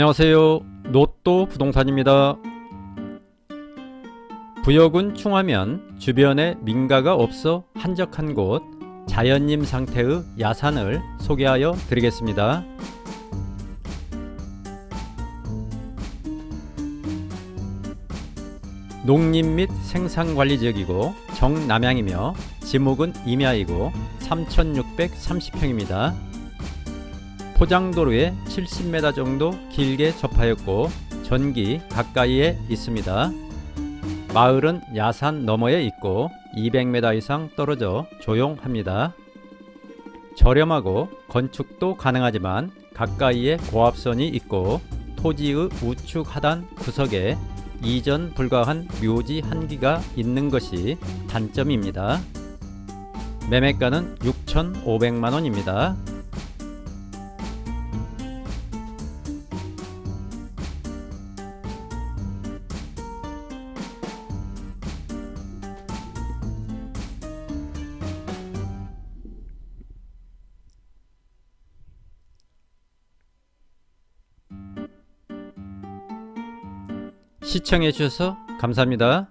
안녕하세요. 로또 부동산입니다. 부여군 충하면 주변에 민가가 없어 한적한 곳 자연림 상태의 야산을 소개하여 드리겠습니다. 농림 및 생산관리 지역이고 정남향이며 지목은 임야이고 3,630평입니다. 포장도로에 70m 정도 길게 접하였고 전기 가까이에 있습니다. 마을은 야산 너머에 있고 200m 이상 떨어져 조용합니다. 저렴하고 건축도 가능하지만 가까이에 고압선이 있고 토지의 우측 하단 구석에 이전 불가한 묘지 한 기가 있는 것이 단점입니다. 매매가는 6,500만 원입니다. 시청해 주셔서 감사합니다.